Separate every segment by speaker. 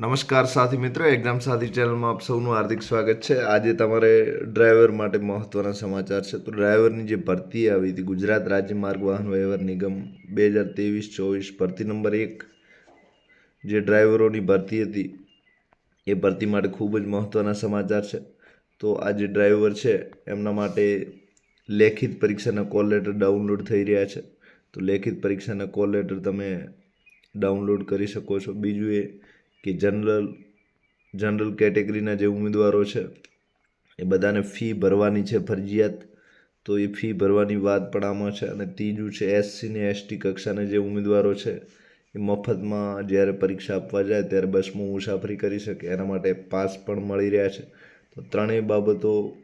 Speaker 1: નમસ્કાર સાથી મિત્રો એક્ઝામ સાથી ચેનલમાં આપ સૌનું હાર્દિક સ્વાગત છે. આજે તમારે ડ્રાઈવર માટે મહત્ત્વના સમાચાર છે. તો ડ્રાઈવરની જે ભરતી આવી હતી ગુજરાત રાજ્ય માર્ગ વાહન વ્યવહાર નિગમ બે હજાર ત્રેવીસ ચોવીસ ભરતી નંબર એક, જે ડ્રાઈવરોની ભરતી હતી, એ ભરતી માટે ખૂબ જ મહત્ત્વના સમાચાર છે. તો આ જે ડ્રાઈવર છે, એમના માટે લેખિત પરીક્ષાના કોલ લેટર ડાઉનલોડ થઈ રહ્યા છે. તો લેખિત પરીક્ષાના કોલ લેટર તમે ડાઉનલોડ કરી શકો છો. બીજું એ કે જનરલ જનરલ કેટેગરીના જે ઉમેદવારો છે, એ બધાને ફી ભરવાની છે ફરજિયાત. તો એ ફી ભરવાની વાત પણ આમાં છે અને ત્રીજું છે એસસી ને એસટી કક્ષાના જે ઉમેદવારો છે, એ મફતમાં જ્યારે પરીક્ષા આપવા જાય ત્યારે બસમાં મુસાફરી કરી શકે. એના માટે પાસ પણ મળી રહ્યા છે. તો ત્રણેય બાબતો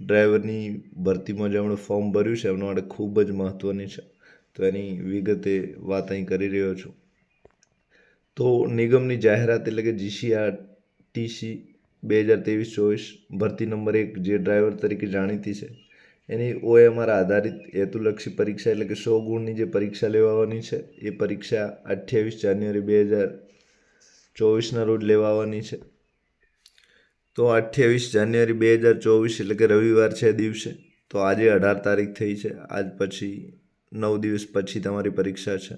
Speaker 1: ડ્રાઈવરની ભરતીમાં જેમણે ફોર્મ ભર્યું છે એમના માટે ખૂબ જ મહત્ત્વની છે. તો એની વિગતે વાત અહીં કરી રહ્યો છું. તો નિગમની જાહેરાત એટલે કે જીસીઆર ટીસી બે હજાર ત્રેવીસ ચોવીસ ભરતી નંબર એક જે ડ્રાઈવર તરીકે જાણીતી છે. એની ઓએમઆર આધારિત હેતુલક્ષી પરીક્ષા એટલે કે સો ગુણની જે પરીક્ષા લેવાની છે, એ પરીક્ષા અઠ્યાવીસ જાન્યુઆરી બે હજાર ચોવીસના રોજ લેવાની છે. તો અઠ્યાવીસ જાન્યુઆરી બે હજાર ચોવીસ એટલે કે રવિવાર છે દિવસે, તો આજે અઢાર તારીખ થઈ છે. આજ પછી નવ દિવસ પછી તમારી પરીક્ષા છે.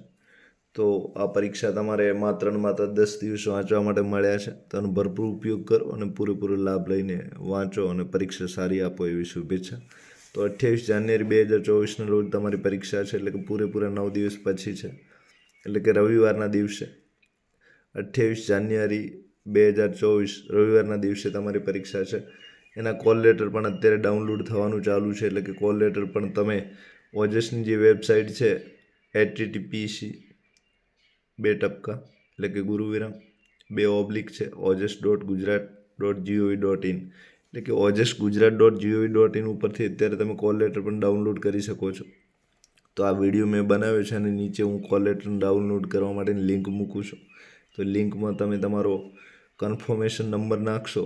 Speaker 1: તો આ પરીક્ષા તમારે માત્ર માત્ર દસ દિવસ વાંચવા માટે મળ્યા છે. તો એનો ભરપૂર ઉપયોગ કરો અને પૂરેપૂરો લાભ લઈને વાંચો અને પરીક્ષા સારી આપો એવી શુભેચ્છા. તો અઠ્યાવીસ જાન્યુઆરી બે હજાર ચોવીસના રોજ તમારી પરીક્ષા છે એટલે કે પૂરેપૂરા નવ દિવસ પછી છે. એટલે કે રવિવારના દિવસે. અઠ્યાવીસ જાન્યુઆરી બે હજાર ચોવીસ રવિવારના દિવસે તમારી પરીક્ષા છે. એના કોલ લેટર પણ અત્યારે ડાઉનલોડ થવાનું ચાલુ છે. એટલે કે કોલ લેટર પણ તમે ઓજસની જે વેબસાઇટ છે એચટીટીપીસી બે ટપકા, એટલે કે ગુરુવિરામ બે ઓબ્લિક છે Ojas dot Gujarat dot GOV dot in એટલે કે Ojas Gujarat dot GOV dot in ઉપરથી અત્યારે તમે કોલ લેટર પણ ડાઉનલોડ કરી શકો છો. તો આ વીડિયો મેં બનાવ્યો છે અને નીચે હું કોલ લેટર ડાઉનલોડ કરવા માટેની લિંક મૂકું છું. તો લિંકમાં તમે તમારો કન્ફર્મેશન નંબર નાખશો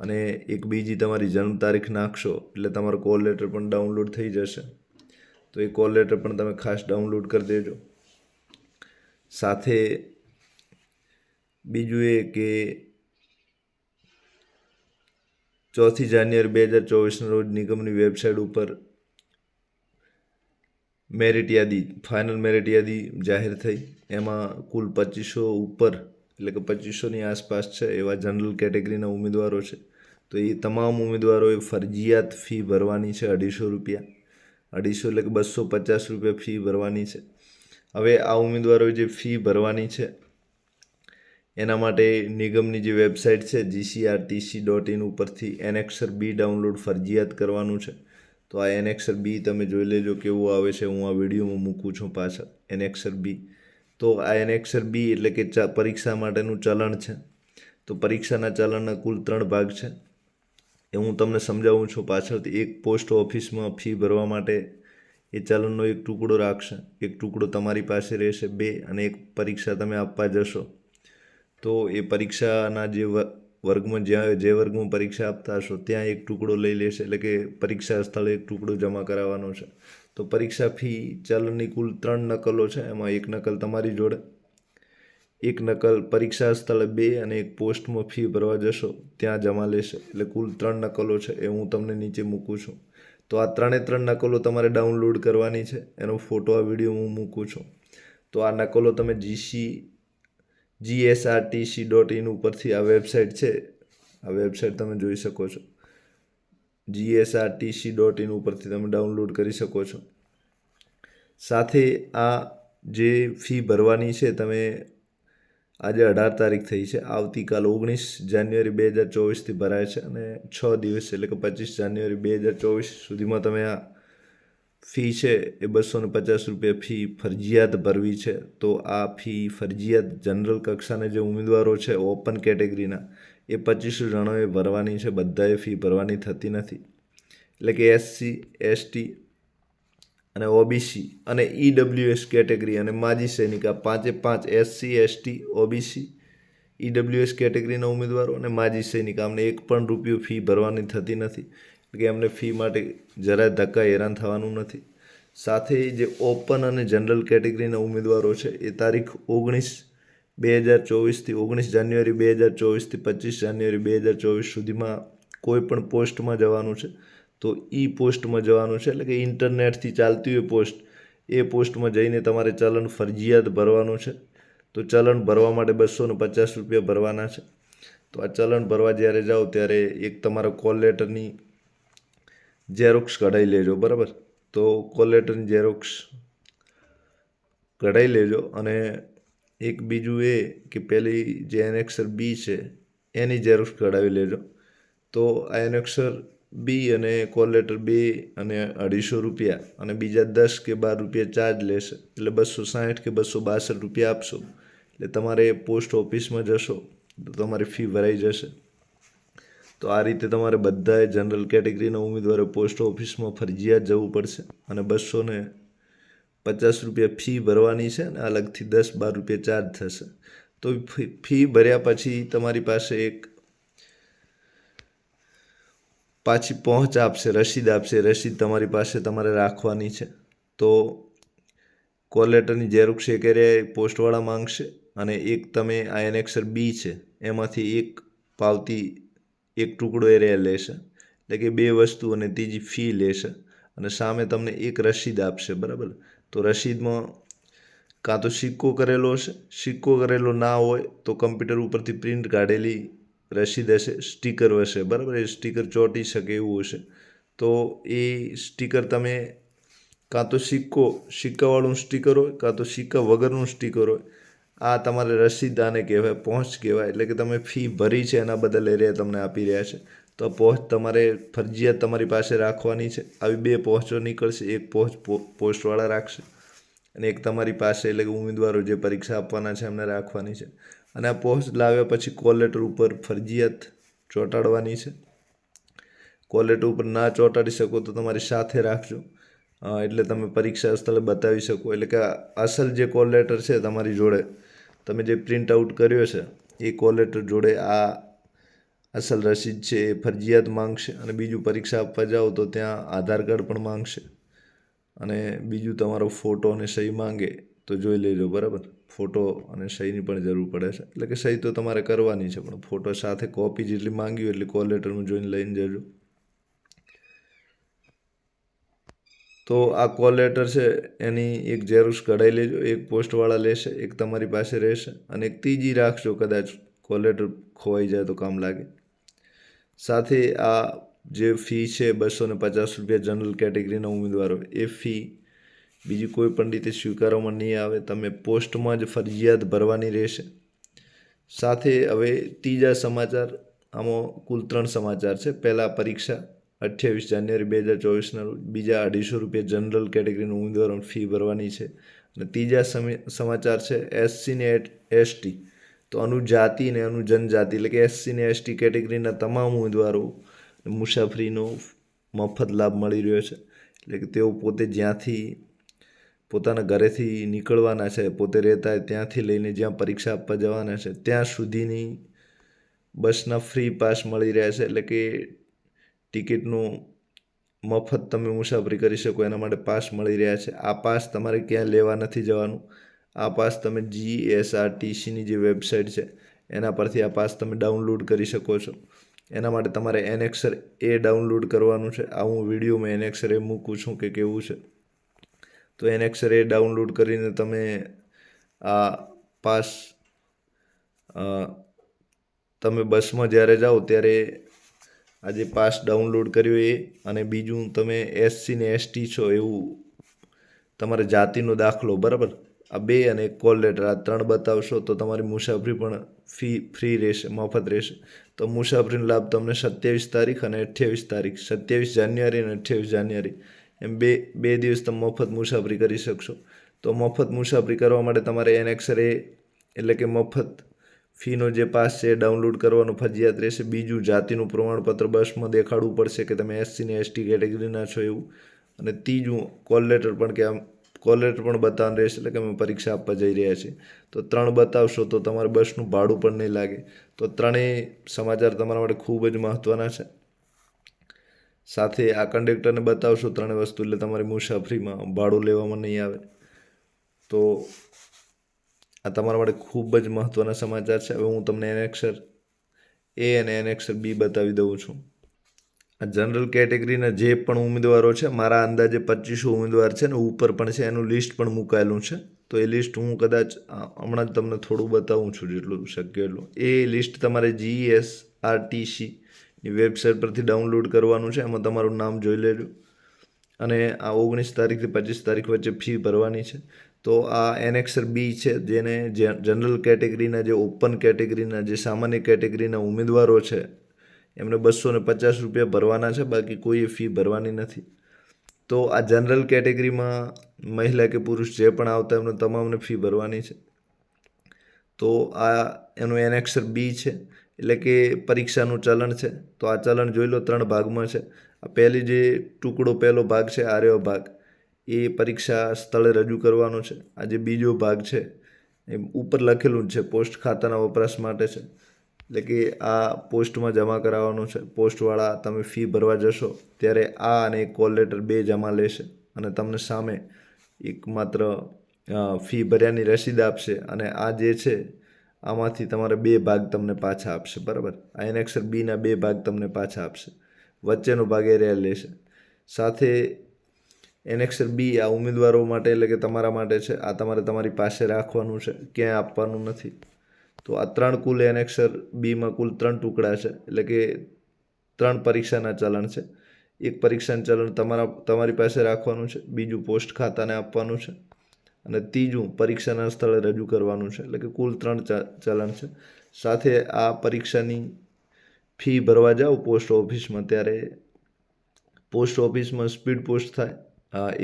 Speaker 1: અને એક બીજી તમારી જન્મ તારીખ નાખશો, એટલે તમારો કોલ લેટર પણ ડાઉનલોડ થઈ જશે. તો એ કોલ લેટર પણ તમે ખાસ ડાઉનલોડ કરી દેજો. સાથે બીજું એ કે ચોથી જાન્યુઆરી બે હજાર ચોવીસના રોજ નિગમની વેબસાઇટ ઉપર મેરિટ યાદી, ફાઇનલ મેરિટ યાદી જાહેર થઈ. એમાં કુલ પચીસો ઉપર, એટલે કે પચીસોની આસપાસ છે એવા જનરલ કેટેગરીના ઉમેદવારો છે. તો એ તમામ ઉમેદવારોએ ફરજિયાત ફી ભરવાની છે અઢીસો રૂપિયા. અઢીસો એટલે કે બસો પચાસ રૂપિયા ફી ભરવાની છે. હવે આ ઉમેદવારોએ જે ફી ભરવાની છે, એના માટે નિગમની જે વેબસાઇટ છે જીસીઆરટીસી ડોટ ઇન ઉપરથી એનેક્સર બી ડાઉનલોડ ફરજિયાત કરવાનું છે. તો આ એનેક્સર બી તમે જોઈ લેજો કેવું આવે છે, હું આ વિડીયોમાં મૂકું છું પાછળ, એનેક્સર બી. તો આ એનેક્સર બી એટલે કે પરીક્ષા માટેનું ચલણ છે. તો પરીક્ષાના ચલણના કુલ ત્રણ ભાગ છે. એ હું તમને સમજાવું છું પાછળથી. એક પોસ્ટ ઓફિસમાં ફી ભરવા માટે એ ચલણનો એક ટુકડો રાખશે. એક ટુકડો તમારી પાસે રહેશે. બે અને એક પરીક્ષા તમે આપવા જશો. તો એ પરીક્ષાના જે વર્ગમાં જ્યાં, જે વર્ગમાં પરીક્ષા આપતા હશો, ત્યાં એક ટુકડો લઈ લેશે. એટલે કે પરીક્ષા સ્થળે એક ટુકડો જમા કરાવવાનો છે. તો પરીક્ષા ફી ચલણની કુલ ત્રણ નકલો છે. એમાં એક નકલ તમારી જોડે. એક નકલ પરીક્ષા સ્થળે બે અને એક પોસ્ટમાં ફી ભરવા જશો, ત્યાં જમા લેશે. એટલે કુલ ત્રણ નકલો છે. એ હું તમને નીચે મૂકું છું. તો આ ત્રણે ત્રણ નકલો તમારે ડાઉનલોડ કરવાની છે. એનો ફોટો આ વીડિયો હું મૂકું છું. તો આ નકલો તમે જીસી જીએસઆરટીસી ડોટ ઇન ઉપરથી આ વેબસાઇટ છે. આ વેબસાઇટ તમે જોઈ શકો છો. જીએસઆરટીસી ડોટ ઇન ઉપરથી તમે ડાઉનલોડ કરી શકો છો. સાથે આ જે ફી ભરવાની છે, તમે આજે અઢાર તારીખ થઈ છે. આવતીકાલ ઓગણીસ જાન્યુઆરી બે હજાર ચોવીસથી ભરાય છે અને છ દિવસ એટલે કે પચીસ જાન્યુઆરી બે હજાર ચોવીસ સુધીમાં તમે આ ફી છે એ બસો ને પચાસ રૂપિયા ફી ફરજિયાત ભરવી છે. તો આ ફી ફરજિયાત જનરલ કક્ષાના જે ઉમેદવારો છે ઓપન કેટેગરીના, એ પચીસ જણાએ ભરવાની છે. બધાએ ફી ભરવાની થતી નથી. એટલે કે એસસી, એસટી અને ઓબીસી અને ઈડબ્લ્યુએસ કેટેગરી અને માજી સૈનિક પાંચે પાંચ એસસી એસટી ઓબીસી ઈડબ્લ્યુએસ કેટેગરીના ઉમેદવારો અને માજી સૈનિક. આમને એક પણ રૂપિયો ફી ભરવાની થતી નથી એટલે કે એમને ફી માટે જરાય ધક્કા હેરાન થવાનું નથી. સાથે જે ઓપન અને જનરલ કેટેગરીના ઉમેદવારો છે, એ તારીખ ઓગણીસ બે હજાર ચોવીસથી ઓગણીસ જાન્યુઆરી બે હજાર ચોવીસથી પચીસ જાન્યુઆરી બે હજાર ચોવીસ સુધીમાં કોઈ પણ પોસ્ટમાં જવાનું છે. તો ઈ પોસ્ટમાં જવાનું છે. એટલે કે ઇન્ટરનેટથી ચાલતી હોય પોસ્ટ, એ પોસ્ટમાં જઈને તમારે ચલણ ફરજિયાત ભરવાનું છે. તો ચલણ ભરવા માટે બસો ને પચાસ રૂપિયા ભરવાના છે. તો આ ચલણ ભરવા જ્યારે જાઓ ત્યારે એક તમારા કોલ લેટરની ઝેરોક્સ કઢાવી લેજો, બરાબર? તો કોલ લેટરની ઝેરોક્સ કઢાવી લેજો અને એક બીજું એ કે પેલી જે એનેક્સર બી છે, એની ઝેરોક્સ કઢાવી લેજો. તો આ એનેક્સર બી અને કોલ લેટર બે અને અઢીસો રૂપિયા અને બીજા દસ કે બાર રૂપિયા ચાર્જ લેશે. એટલે બસો સાઠ કે બસો બાસઠ રૂપિયા આપશો. એટલે તમારે પોસ્ટ ઓફિસમાં જશો, તો તમારી ફી ભરાઈ જશે. તો આ રીતે તમારે બધાએ જનરલ કેટેગરીના ઉમેદવારે પોસ્ટ ઓફિસમાં ફરજિયાત જવું પડશે અને બસો ને પચાસ રૂપિયા ફી ભરવાની છે અને અલગથી દસ બાર રૂપિયા ચાર્જ થશે. તો ફી ફી ભર્યા પછી તમારી પાસે એક પાછી પહોંચ આપશે રસીદ આપશે રસીદ તમારી પાસે તમારે રાખવાની છે. તો કોલ લેટરની ઝેરોક્ષ એક એરિયા પોસ્ટવાળા માંગશે અને એક તમે આ એનેક્સર બી છે, એમાંથી એક પાવતી એક ટુકડો એરિયા લેશે. એટલે કે બે વસ્તુ અને ત્રીજી ફી લેશે અને સામે તમને એક રસીદ આપશે, બરાબર? તો રસીદમાં કાં તો સિક્કો કરેલો હશે. સિક્કો કરેલો ના હોય તો કમ્પ્યુટર ઉપરથી પ્રિન્ટ કાઢેલી રસીદ હશે, સ્ટીકર હશે, બરાબર? એ સ્ટીકર ચોંટી શકે એવું હશે. તો એ સ્ટીકર તમે કાં તો સિક્કો, સિક્કાવાળું સ્ટીકર હોય, કાં તો સિક્કા વગરનું સ્ટીકર હોય, આ તમારે રસીદ આને કહેવાય, પહોંચ કહેવાય. એટલે કે તમે ફી ભરી છે એના બદલે એરિયા તમને આપી રહ્યા છે. તો પહોંચ તમારે, ફરજિયાત તમારી પાસે રાખવાની છે. આવી બે પહોંચો નીકળશે, એક પહોંચ પોસ્ટવાળા રાખશે. અને એક તમારી પાસે એટલે કે ઉમેદવારો જે પરીક્ષા આપવાના છે એમને રાખવાની છે. અને આ પોસ્ટ લાવ્યા પછી કોલ લેટર ઉપર ફરજિયાત ચોંટાડવાની છે. કોલ લેટર ઉપર ના ચોંટાડી શકો તો તમારી સાથે રાખજો. એટલે તમે પરીક્ષા સ્થળે બતાવી શકો. એટલે કે અસલ જે કોલ લેટર છે તમારી જોડે, તમે જે પ્રિન્ટ આઉટ કર્યો છે, એ કોલ લેટર જોડે આ અસલ રસીદ છે એ ફરજિયાત માંગશે અને બીજું પરીક્ષા આપવા જાઓ તો ત્યાં આધાર કાર્ડ પણ માંગશે. અને બીજું તમારો ફોટો અને સહી માંગે તો જોઈ લેજો, બરાબર? ફોટો અને સહીની પણ જરૂર પડે છે. એટલે કે સહી તો તમારે કરવાની છે, પણ ફોટો સાથે કોપી જેટલી માંગી હોય એટલી કોલ લેટરનું જોઈને લઈને જજો. તો આ કોલ લેટર છે, એની એક ઝેરોક્ષ કઢાઈ લેજો, એક પોસ્ટવાળા લેશે, એક તમારી પાસે રહેશે, અને એક ત્રીજી રાખજો, કદાચ કોલ લેટર ખોવાઈ જાય તો કામ લાગે. સાથે આ જે ફી છે બસો ને પચાસ રૂપિયા જનરલ કેટેગરીના ઉમેદવારો, એ ફી બીજી કોઈ પણ રીતે સ્વીકારવામાં નહીં આવે. તમે પોસ્ટમાં જ ફરજિયાત ભરવાની રહેશે. સાથે હવે ત્રીજા સમાચાર, આમાં કુલ ત્રણ સમાચાર છે. પહેલાં પરીક્ષા, અઠ્યાવીસ જાન્યુઆરી બે હજાર ચોવીસના રોજ. બીજા અઢીસો રૂપિયા જનરલ કેટેગરીના ઉમેદવારોની ફી ભરવાની છે. અને ત્રીજા સમાચાર છે એસસી ને એસટી તો અનુજાતિ ને અનુજનજાતિ, એટલે કે એસસી ને એસટી કેટેગરીના તમામ ઉમેદવારો મુસાફરીનો મફત લાભ મળી રહ્યો છે. એટલે કે તેઓ પોતે જ્યાંથી પોતાના ઘરેથી નીકળવાના છે, પોતે રહેતા હોય ત્યાંથી લઈને જ્યાં પરીક્ષા આપવા જવાના છે, ત્યાં સુધીની બસના ફ્રી પાસ મળી રહ્યા છે. એટલે કે ટિકિટનું મફત તમે મુસાફરી કરી શકો, એના માટે પાસ મળી રહ્યા છે. આ પાસ તમારે ક્યાં લેવા નથી જવાનું? આ પાસ તમે જી એસઆરટીસીની જે વેબસાઇટ છે, એના પરથી આ પાસ તમે ડાઉનલોડ કરી શકો છો. એના માટે તમારે એનેક્સર એ ડાઉનલોડ કરવાનું છે. આ હું વિડીયોમાં એનેક્સર એ મૂકું છું કે કેવું છે. તો એનેક્સર એ ડાઉનલોડ કરીને તમે આ પાસ તમે બસમાં જ્યારે જાઓ ત્યારે આ જે પાસ ડાઉનલોડ કર્યો એ અને બીજું તમે એસસી ને એસટી છો એવું તમારે જાતિનો દાખલો, બરાબર? આ બે અને કોલ લેટર આ ત્રણ બતાવશો તો તમારી મુસાફરી પણ ફી ફ્રી રહેશે, મફત રહેશે. તો મુસાફરીનો લાભ તમને સત્યાવીસ તારીખ અને અઠ્યાવીસ તારીખ, સત્યાવીસ જાન્યુઆરી અને અઠ્યાવીસ જાન્યુઆરી. એમ બે બે દિવસ તમે મફત મુસાફરી કરી શકશો. તો મફત મુસાફરી કરવા માટે તમારે એનેક્સર એ એટલે કે મફત ફીનો જે પાસ છે ડાઉનલોડ કરવાનો ફરજિયાત રહેશે. બીજું જાતિનું પ્રમાણપત્ર બસમાં દેખાડવું પડશે કે તમે એસસી ને એસટી કેટેગરીના છો એવું. અને ત્રીજું કોલ લેટર પણ કે આમ કોલ લેટર પણ બતાવવાનું રહેશે, એટલે કે અમે પરીક્ષા આપવા જઈ રહ્યા છીએ. તો ત્રણ બતાવશો તો તમારે બસનું ભાડું પણ નહીં લાગે. તો ત્રણેય સમાચાર તમારા માટે ખૂબ જ મહત્ત્વના છે. સાથે આ કંડક્ટરને બતાવશો ત્રણેય વસ્તુ, એટલે તમારી મુસાફરીમાં ભાડું લેવામાં નહીં આવે. તો આ તમારા માટે ખૂબ જ મહત્ત્વના સમાચાર છે. હવે હું તમને એનેક્ષર એ અને એનેક્ષર બી બતાવી દઉં છું. જનરલ કેટેગરીના જે પણ ઉમેદવારો છે, મારા અંદાજે પચીસો ઉમેદવાર છે ને ઉપર પણ છે, એનું લિસ્ટ પણ મુકાયેલું છે. તો એ લિસ્ટ હું કદાચ હમણાં જ તમને થોડું બતાવું છું જેટલું શક્ય એટલું. એ લિસ્ટ તમારે જીએસ આરટીસી ની વેબસાઇટ પરથી ડાઉનલોડ કરવાનું છે, એમાં તમારું નામ જોઈ લેજો. અને આ ઓગણીસ તારીખથી પચીસ તારીખ વચ્ચે ફી ભરવાની છે. તો આ એનેક્સર બી છે, જેને જનરલ કેટેગરીના જે ઓપન કેટેગરીના જે સામાન્ય કેટેગરીના ઉમેદવારો છે એમને બસો ને પચાસ રૂપિયા ભરવાના છે, બાકી કોઈએ ફી ભરવાની નથી. તો આ જનરલ કેટેગરીમાં મહિલા કે પુરુષ જે પણ આવતા એમને તમામને ફી ભરવાની છે. તો આ એનું એનેક્સર બી છે, એટલે કે પરીક્ષાનું ચલણ છે. તો આ ચલણ જોઈ લો, ત્રણ ભાગમાં છે. આ પહેલી જે ટુકડો પહેલો ભાગ છે, આર્યો ભાગ, એ પરીક્ષા સ્થળે રજૂ કરવાનો છે. આ જે બીજો ભાગ છે એ ઉપર લખેલું જ છે, પોસ્ટ ખાતાના વપરાશ માટે છે. એટલે કે આ પોસ્ટમાં જમા કરાવવાનું છે, પોસ્ટવાળા તમે ફી ભરવા જશો, ત્યારે આ અને એક કોલ લેટર બે જમા લેશે અને તમને સામે એક માત્ર ફી ભર્યાની રસીદ આપશે અને આ જે છે, આમાંથી તમારે બે ભાગ તમને પાછા આપશે, બરાબર? આ એનેક્સર બીના બે ભાગ તમને પાછા આપશે. વચ્ચેનો ભાગ એ રેલ લેશે. સાથે એનેક્સર બી આ ઉમેદવારો માટે એટલે કે તમારા માટે છે, આ તમારે તમારી પાસે રાખવાનું છે, ક્યાંય આપવાનું નથી. તો આ ત્રણ કુલ એનેક્સર બીમાં કુલ ત્રણ ટુકડા છે. એટલે કે ત્રણ પરીક્ષાના ચલણ છે. એક પરીક્ષાનું ચલણ તમારા, તમારી પાસે રાખવાનું છે, બીજું પોસ્ટ ખાતાને આપવાનું છે અને ત્રીજું પરીક્ષાના સ્થળે રજૂ કરવાનું છે. એટલે કે કુલ ત્રણ ચલણ છે. સાથે આ પરીક્ષાની ફી ભરવા જાઓ પોસ્ટ ઓફિસમાં, ત્યારે પોસ્ટ ઓફિસમાં સ્પીડ પોસ્ટ થાય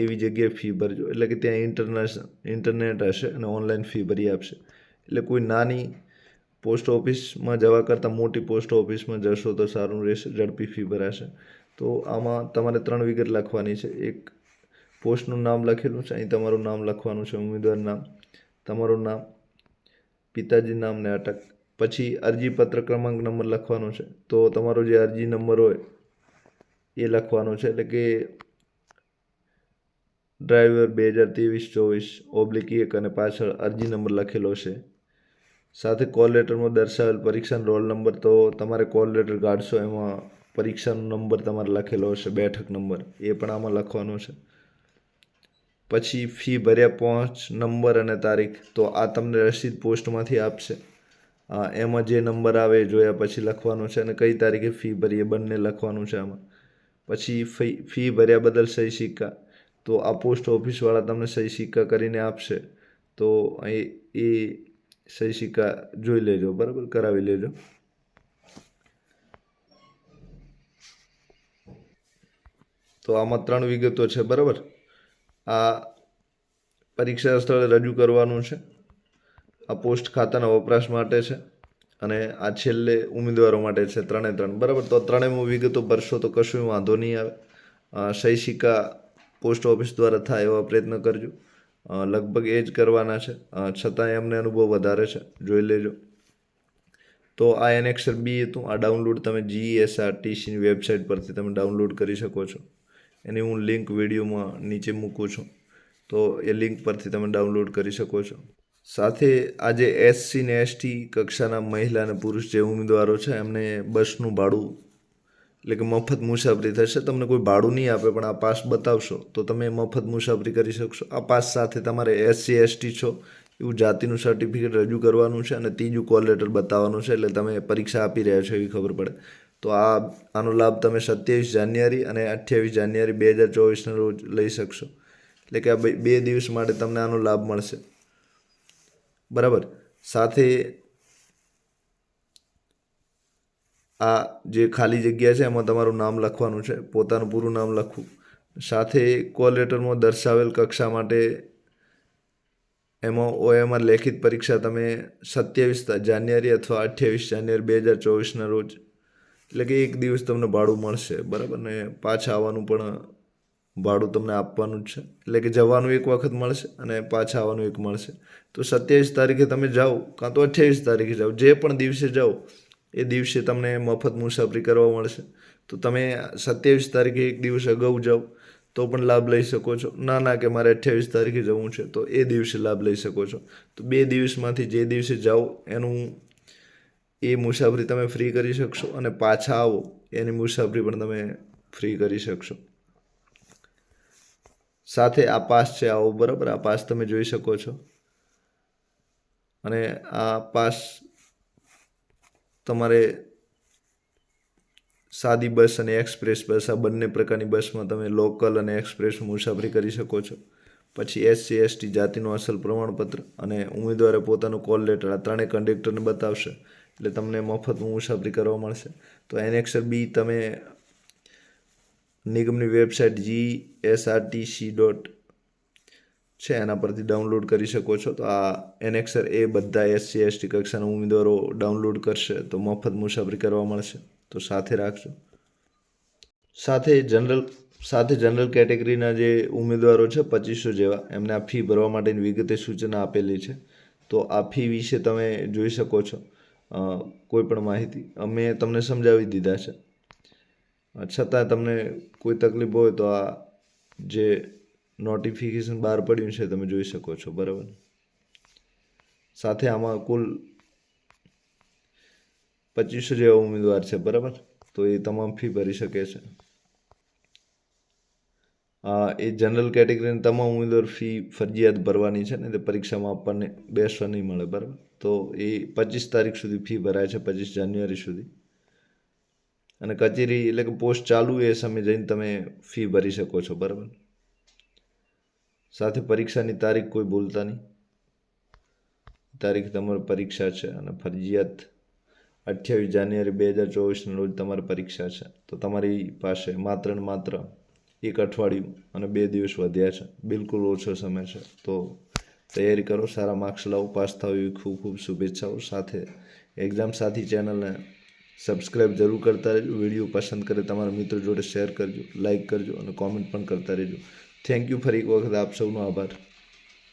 Speaker 1: એવી જગ્યાએ ફી ભરજો. એટલે કે ત્યાં ઇન્ટરનેશનલ ઇન્ટરનેટ હશે અને ઓનલાઈન ફી ભરી આપશે. એટલે કોઈ નાની પોસ્ટ ઓફિસમાં જવા કરતાં મોટી પોસ્ટ ઓફિસમાં જશો તો સારું રહેશે, ઝડપી ફી ભરાશે. તો આમાં તમારે ત્રણ વિગત લખવાની છે. એક, પોસ્ટનું નામ લખેલું છે. અહીં તમારું નામ લખવાનું છે ઉમેદવાર નામ. તમારું નામ, પિતાજી નામને અટક. પછી અરજીપત્ર ક્રમાંક નંબર લખવાનો છે. તો તમારો જે અરજી નંબર હોય, એ લખવાનો છે. એટલે કે ડ્રાઈવર બે હજાર ત્રેવીસ ચોવીસ, ઓબ્લિક એક અને પાછળ અરજી નંબર લખેલો છે. સાથે કોલ લેટરમાં દર્શાવેલ પરીક્ષાનો રોલ નંબર તો તમારે કોલ લેટર કાઢશો, એમાં પરીક્ષાનો નંબર તમારે લખેલો હશે, બેઠક નંબર એ પણ આમાં લખવાનો છે. પછી ફી ભર્યા પહોંચ નંબર અને તારીખ, તો આ તમને રસીદ પોસ્ટમાંથી આપશે. એમાં જે નંબર આવે જોયા પછી લખવાનો છે અને કઈ તારીખે ફી ભરીએ, બંને લખવાનું છે આમાં. પછી ફી ફી ભર્યા બદલ સહી સિક્કા. તો આ પોસ્ટ ઓફિસવાળા તમને સહી સિક્કા કરીને આપશે. તો એ સિક્કા જોઈ લેજો, બરાબર? કરાવી લેજો. તો આમાં ત્રણ વિગતો છે, બરાબર? આ પરીક્ષા સ્થળે રજૂ કરવાનું છે, આ પોસ્ટ ખાતાના વપરાશ માટે છે, અને આ છેલ્લે ઉમેદવારો માટે છે, ત્રણે ત્રણ, બરાબર? તો ત્રણેયમાં વિગતો ભરશો તો કશું વાંધો નહીં આવે. શૈષિકા પોસ્ટ ઓફિસ દ્વારા થાય એવા પ્રયત્ન કરજો. લગભગ એ જ કરવાના છે. છતાંય અમને અનુભવ વધારે છે. જોઈ લેજો. તો આ એનેક્સર બી હતું. આ ડાઉનલોડ તમે જીએસઆરટીસીની વેબસાઇટ પરથી તમે ડાઉનલોડ કરી શકો છો. એની હું લિંક વિડીયોમાં નીચે મૂકું છું. તો એ લિંક પરથી તમે ડાઉનલોડ કરી શકો છો. સાથે આજે એસસી ને એસટી કક્ષાના મહિલા અને પુરુષ જે ઉમેદવારો છે એમને બસનું ભાડું એટલે કે મફત મુસાફરી થશે, તમને કોઈ ભાડું નહીં આપે, પણ આ પાસ બતાવશો, તો તમે મફત મુસાફરી કરી શકશો. આ પાસ સાથે તમારે એસસી એસટી છો, એવું જાતિનું સર્ટિફિકેટ રજૂ કરવાનું છે અને ત્રીજું કોલ લેટર બતાવવાનું છે, એટલે તમે પરીક્ષા આપી રહ્યા છો એવી ખબર પડે. તો આ, આનો લાભ તમે સત્યાવીસ જાન્યુઆરી અને અઠ્યાવીસ જાન્યુઆરી બે હજાર ચોવીસના રોજ લઈ શકશો. એટલે કે આ બે દિવસ માટે તમને આનો લાભ મળશે. બરાબર? સાથે આ જે ખાલી જગ્યા છે એમાં તમારું નામ લખવાનું છે, પોતાનું પૂરું નામ લખવું. સાથે કોલ લેટરમાં દર્શાવેલ કક્ષા માટે એમાં ઓએમઆર લેખિત પરીક્ષા તમે સત્યાવીસ જાન્યુઆરી અથવા અઠ્યાવીસ જાન્યુઆરી બે હજાર ચોવીસના રોજ, એટલે કે એક દિવસ તમને ભાડું મળશે, બરાબર? ને પાછા આવવાનું પણ ભાડું તમને આપવાનું જ છે. એટલે કે જવાનું એક વખત મળશે અને પાછા આવવાનું એક મળશે. તો સત્યાવીસ તારીખે તમે જાઓ, કાં તો અઠ્યાવીસ તારીખે જાઓ, જે પણ દિવસે જાઓ એ દિવસે તમને મફત મુસાફરી કરવા મળશે. તો તમે સત્યાવીસ તારીખે એક દિવસ અગાઉ જાઓ, તો પણ લાભ લઈ શકો છો. ના ના કે મારે અઠ્યાવીસ તારીખે જવું છે, તો એ દિવસે લાભ લઈ શકો છો. તો બે દિવસમાંથી જે દિવસે જાઓ, એનું એ મુસાફરી તમે ફ્રી કરી શકશો અને પાછા આવો, એની મુસાફરી પણ તમે ફ્રી કરી શકશો. સાથે આ પાસ છે આવો, બરાબર? આ પાસ તમે જોઈ શકો છો. અને આ પાસ તમારે સાદી બસ અને એક્સપ્રેસ બસ, આ બંને પ્રકારની બસમાં તમે લોકલ અને એક્સપ્રેસ મુસાફરી કરી શકો છો. પછી એસસી એસટી જાતિનું અસલ પ્રમાણપત્ર અને ઉમેદવારે પોતાનું કોલ લેટર, આ ત્રણેય કંડક્ટરને બતાવશે. એટલે તમને મફત મુસાફરી કરવા મળશે. તો એનેક્સર બી તમે નિગમની વેબસાઇટ જી એસઆરટીસી ડોટ છે, એના પરથી ડાઉનલોડ કરી શકો છો. તો આ એનેક્સર એ બધા એસસી એસટી કક્ષાના ઉમેદવારો ડાઉનલોડ કરશે, તો મફત મુસાફરી કરવા મળશે. તો સાથે રાખજો. સાથે જનરલ સાથે જનરલ કેટેગરીના જે ઉમેદવારો છે, પચીસો જેવા, એમને આ ફી ભરવા માટેની વિગતે સૂચના આપેલી છે. તો આ ફી વિશે તમે જોઈ શકો છો. કોઈ પણ માહિતી. અમે તમને સમજાવી દીધા છે. છતાં તમને કોઈ તકલીફ હોય તો આ જે નોટિફિકેશન બહાર પડ્યું છે, તમે જોઈ શકો છો, બરાબર? સાથે આમાં કુલ પચીસો જેવા ઉમેદવાર છે, બરાબર? તો એ તમામ ફી ભરી શકે છે. એ જનરલ કેટેગરીની તમામ ઉમેદવાર ફી ફરજિયાત ભરવાની છે ને તે પરીક્ષામાં આપણને બેસવા નહીં મળે, બરાબર? તો એ પચીસ તારીખ સુધી ફી ભરાય છે, પચીસ જાન્યુઆરી સુધી. અને કચેરી એટલે કે પોસ્ટ ચાલુ એ સમયે જઈને તમે ફી ભરી શકો છો, બરાબર? સાથે પરીક્ષાની તારીખ કોઈ ભૂલતા નહીં. તારીખ તમારી પરીક્ષા છે અને ફરજિયાત અઠ્યાવીસ જાન્યુઆરી બે હજાર ચોવીસના રોજ તમારી પરીક્ષા છે. તો તમારી પાસે માત્ર ને માત્ર એક અઠવાડિયું અને બે દિવસ વધ્યા છે. બિલકુલ ઓછો સમય છે. તો તૈયારી કરો, સારા માર્ક્સ લાવો, પાસ થાવ એવી ખૂબ ખૂબ શુભેચ્છાઓ. સાથે એક્ઝામ સાથી ચેનલને સબસ્ક્રાઇબ જરૂર કરતા રહેજો. વીડિયો પસંદ કરે તમારા મિત્રો જોડે શેર કરજો લાઇક કરજો અને કોમેન્ટ પણ કરતા રહેજો. થેન્ક યુ ફરી એક વખત આપ સૌનો આભાર